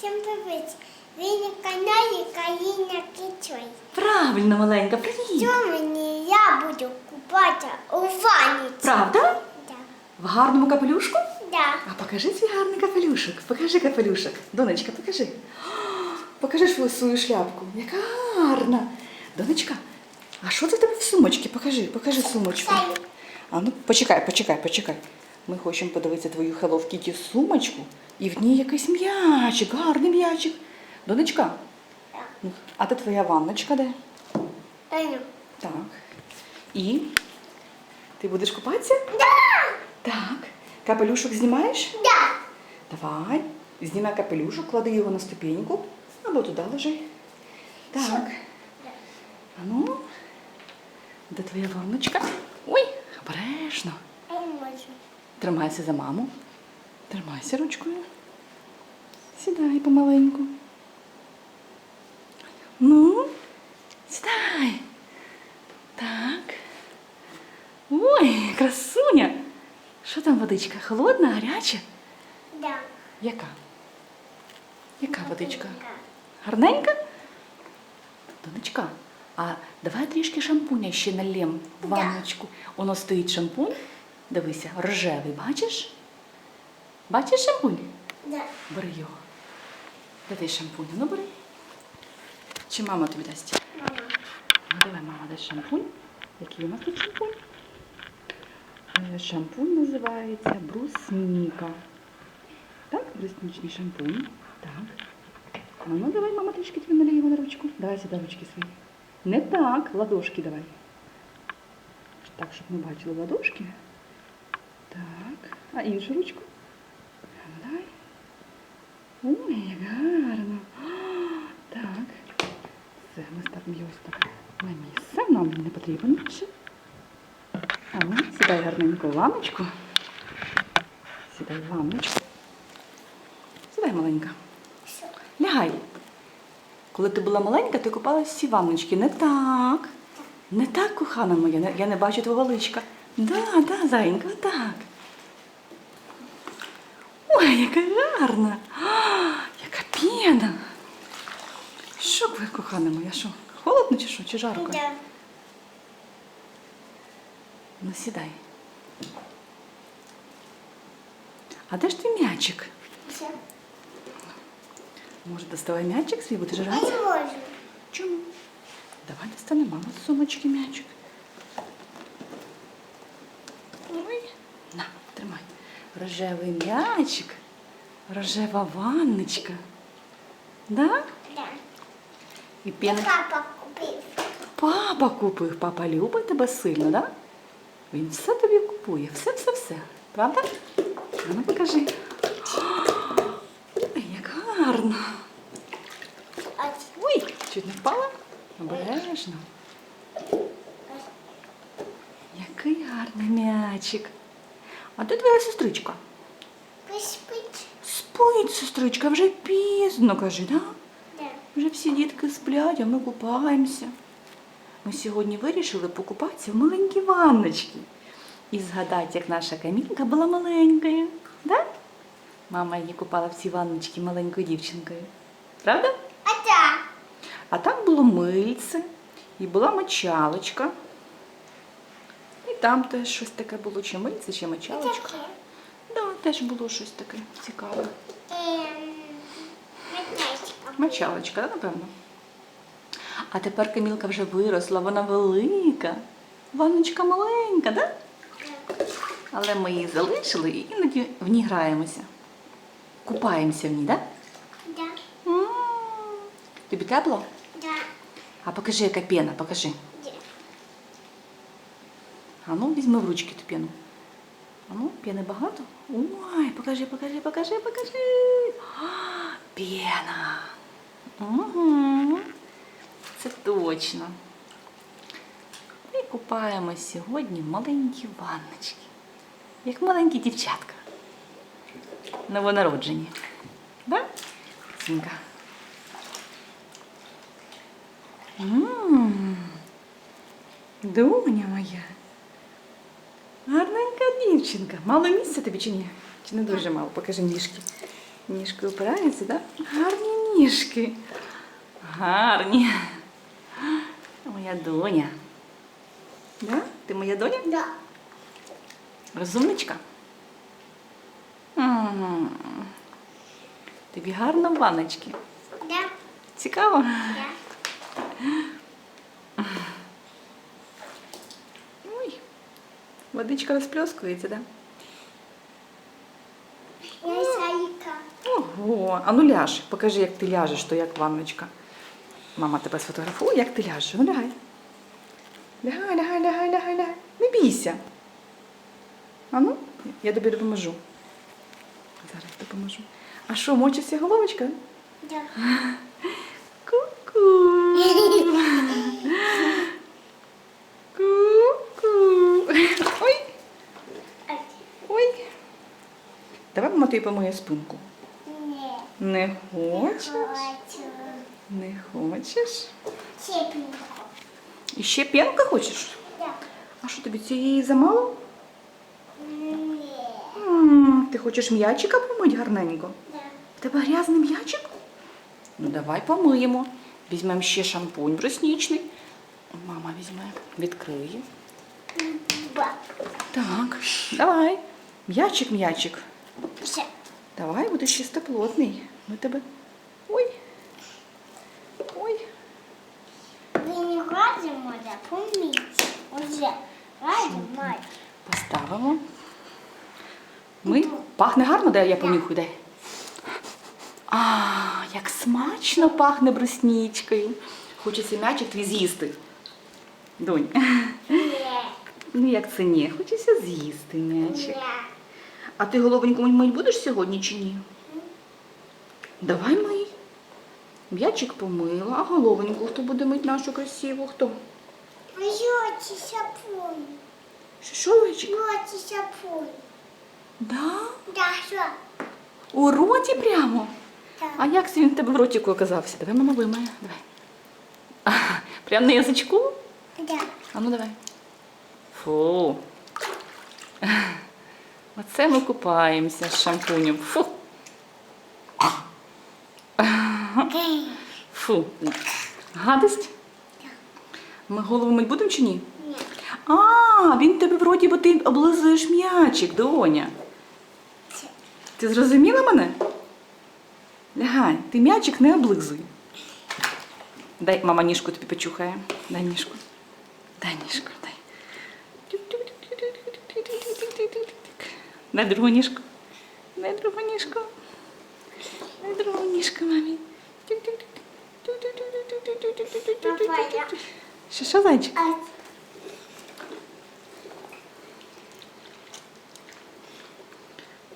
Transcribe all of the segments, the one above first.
Всім привіт! Ви на каналі Країна Кичой. Правильно, маленька, привіт. Сьогодні я буду купатися у ванні. Правда? Да. В гарному капелюшку? Да. А покажи свій гарний капелюшок. Покажи капелюшок. Донечка, покажи. О, Покажи свою, свою шляпку. Яка гарна. Донечка, а що це в тебе в сумочці? Покажи, покажи сумочку. А ну, почекай, почекай, почекай. Ми хочемо подивитися твою Hello Kitty сумочку, і в ній якийсь м'ячик, гарний м'ячик. Донечка, ну, а де твоя ванночка де? Так. І ти будеш купатися? Да. Так. Капелюшок знімаєш? Да. Давай. Знімай капелюшок, клади його на ступеньку або туди ложи. Так. А ну, де твоя ванночка? Ой, обережно. Я не можу. Тримайся за маму. Тримайся ручкою. Сідай помаленьку. Ну, сідай. Так. Ой, красуня. Що там водичка? Холодна, гаряча? Да. Яка? Яка водичка? Гарненька? Донечка, а давай трішки шампуня ще налєм в Да. ванночку. Воно стоїть шампунь. Дивися, рожевий, бачиш? Бачиш шампунь? Да. Бери його. Де шампунь? Ну бери. Чи мама тобі дасть? Мама. Ну, давай, мама, дасть шампунь. Який у нас тут шампунь? Е, Шампунь називається брусніка. Так, бруснічний шампунь. Так. А ну давай, мама, трішки тобі наліємо на ручку. Давай сюди ручки свої. Не так, ладошки давай. Так, щоб ми бачили ладошки. Так. А іншу ручку? Ну. Ой, гарно. Так. Все, ми ставимо його так на місце. Нам не потрібен більше. А ну, сідай гарненько в ванночку. Сідай в ванночку. Сідай маленька. Лягай. Коли ти була маленька, ти купалась в цій ванночці. Не так. Не так, кохана моя. Я не бачу твого личка. Да, да, зайенька, так. Ой, яка гарна. А, яка піна. Що ви, кохана моя, що? Холодно чи що? Чи жарко? Да. Ну, сідай. А де ж твій м'ячик? Все. Може, доставай м'ячик свій, будеш Я гратися? не можу. Чому? Давай достане мама з сумочки м'ячик. Ой. На, тримай. Рожевий м'ячик. Рожева ванночка. Да? Да. І Я папа купив. Папа купив. Папа любить тебе сильно, да? Він все тобі купує. Все, все, все. Правда? А ну покажи. Ой, як гарно. Ой, чуть не впала? Обережно. Який гарний м'ячик. А де твоя сестричка? поспить. Спить, сестричка, вже пізно, каже, да? Да. Вже всі дітки сплять, а ми купаємося. Ми сьогодні вирішили покупатися в маленькій ванночці. І згадати, як наша камінка була маленькою. Да? Мама її купала в цій ванночці маленькою дівчинкою. Правда? А да. А там було мильце, і була мочалочка. Там теж щось таке було, чи мильце, чи мочалочка. Таке. Да, теж було щось таке цікаве. Ем. Мочалочка, напевно. А тепер Камілка вже виросла, вона велика. Ванночка маленька, да? Але ми її залишили і іноді в ній граємося. Купаємося в ній, да? Да. Тобі тепло? Да. А покажи, яка пена, покажи. А ну, візьми в ручки ту пену. А ну, пени багато. Ой, покажи, покажи, покажи, покажи. А, пена. Угу. Це точно. І купаємось сьогодні в маленькій ванночці. Як маленькі дівчатка. Новонароджені. Да? Сінька. М. Дуня моя. Гарненька дівчинка. Мало місця тобі чи ні? Чи не дуже мало? Покажи ніжки. Ніжки опираються, так? Гарні ніжки. Гарні. Моя доня. Да? Ти моя доня? Да. Розумничка? М. Тобі гарно в ванночці. Да. Цікаво? Да. Ой, водичка розплескується, так? Да? Ого, а ну ляж, покажи, як ти ляжеш, то як ванночка. Мама тебе сфотографує, як ти ляжеш. Ну лягай. Лягай, лягай, лягай, лягай, лягай. Не бійся. А ну, я тобі допоможу. Зараз допоможу. А що, мочиться головочка? Да. Ку-ку. Ку-ку. Ой, Ай. ой. Давай мама тобі помиє спинку. Не. Не хочеш? Хочу. Не хочеш? Чепнику. І ще п'янка хочеш? Да. А що тобі цієї замало? Не. М, Ти хочеш м'ячика помить гарненько? Да. В тебе грязний м'ячик? Ну давай помиємо. Візьмемо ще шампунь бруснічний. Мама візьме, відкриє. Ба. Так, давай. М'ячик, м'ячик. Давай, будеш чистоплотний. Ми тебе. Ой. Ой. Ви не разом да, помните. Уже. Мать. Поставимо. Ми. Пахне гарно, де я понюхаю, дай. А, як смачно пахне бруснічкою. Хочеться м'ячик твій з'їсти. Донь. Не. Ну як це ні? Хочеться з'їсти м'ячик. Не. А ти головоньку мить будеш сьогодні чи ні? Давай мий. М'ячик помила, а головоньку хто буде мить нашу красиву? Хто? Йоті сапун. Що, що Лечик? Йоті сапун. Да? Да, що? У роті прямо. Так. А як це він в тебе в ротику оказався? Давай мама вимає. Давай. А, прямо на язичку? Да. А ну давай. Фу. Оце ми купаємося з шампунем. Фу. Фу. Гадость? Ми голову мить будемо чи ні? Ні. А, він тебе в роті, бо ти облизуєш м'ячик, доня. Ти зрозуміла мене? Лягай, ти м'ячик не облизуй. Дай, мама ніжку тобі почухає. Дай ніжку. Дай ніжку, дай. Дай другу ніжку. Дай другу ніжку. Дай другу ніжку, мамі. Що, що, зайчик?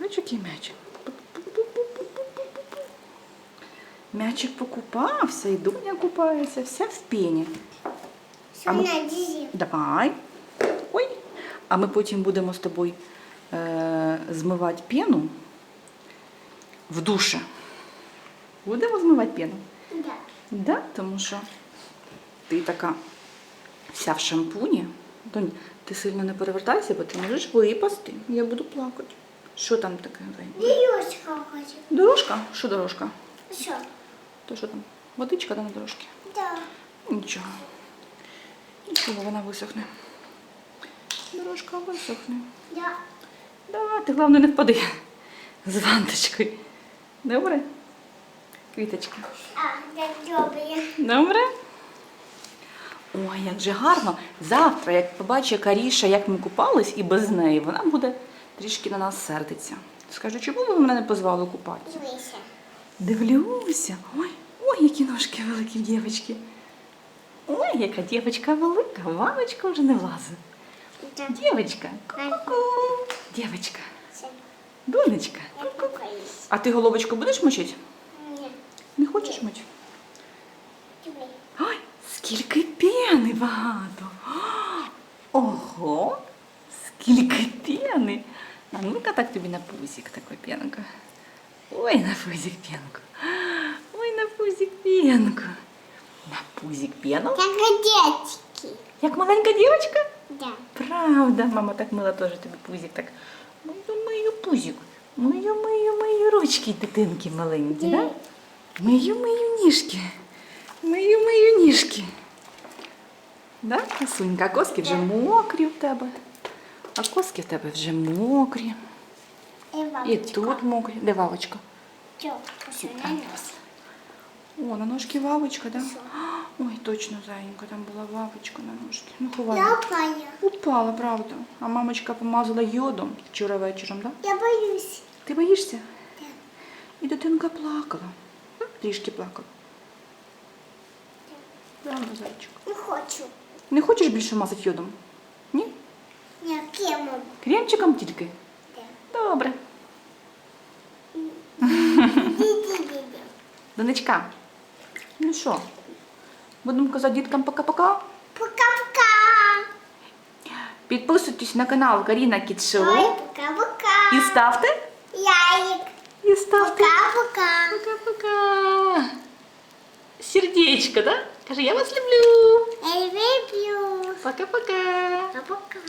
Бачу, який м'ячик. М'ячик покупався, і Дуня купається, вся в пені. А ми- Давай. Ой. А ми потім будемо з тобою е- змивати пену в душе. Будемо змивати пену? Да. Да, тому що ти така вся в шампуні. Донь, ти сильно не перевертайся, бо ти можеш випасти. Я буду плакати. Що там таке? Дірюшка хоче. Дорожка? Що дорожка? Що? То що там? Водичка да, на дорожці? Да. Нічого. Нічого, вона висохне. Дорожка висохне. Да. Да, ти головне не впади з ванточкою. Добре? Квіточка. А, добре. Добре? Ой, як же гарно. Завтра, як побачить Каріша, як ми купались, і без неї, вона буде трішки на нас сердиться. Скаже, чому ви мене не позвали купатися? Дивися. Дивлюся. Ой, ой, які ножки великі в дівчинки. Ой, яка дівчинка велика, ваночка вже не влазить. Дівчинка, ку-ку. Дівчинка, Це. донечка. Я купаюсь. А ти головочку будеш мочити? Ні. Не хочеш мочити? Диви. Ой, скільки п'яни багато. Ого, скільки п'яни. А ну-ка так тобі на пузик такой п'янка. Ой, на пузик п'янку. Ой, на пузик п'янку. На пузик п'яну. Как дітки. Як маленька дівчинка? Да. Правда, мама так мила теж тобі пузик так. Мою, мою пузик. Мию, мию, мию ручки дитинки маленькі, так? Да? Мию, мию ніжки. Мию, мию ніжки. Да, красунька, а коски вже мокрі в тебе. А коски в тебе вже мокрі. І тут мокрі. Де вавочка? Чо, на нос. О, на ножки вавочка, да? Точно, зайенька, там була вавочка на ножки. Ну, ховай. Я паю. Упала, правда. А мамочка помазала йодом вчора вечором, да? Я боюсь. Ти боїшся? Так. І дитинка плакала. Трішки плакала. Правда, зайчик. Не хочу. Не хочеш більше мазати йодом? Ні? Я кему. Кремчиком тільки? Добре. Ди-ди-ди-ди. Донечка, ну що? Будемо казати діткам пока-пока. Пока-пока. Підписуйтесь на канал Каріна Кіт Шоу. Ой, пока-пока. І ставте. Яйк. І ставте. Пока-пока. Пока-пока. Сердечко, да? Кажи, я вас люблю. Я люблю. Пока-пока. Пока-пока.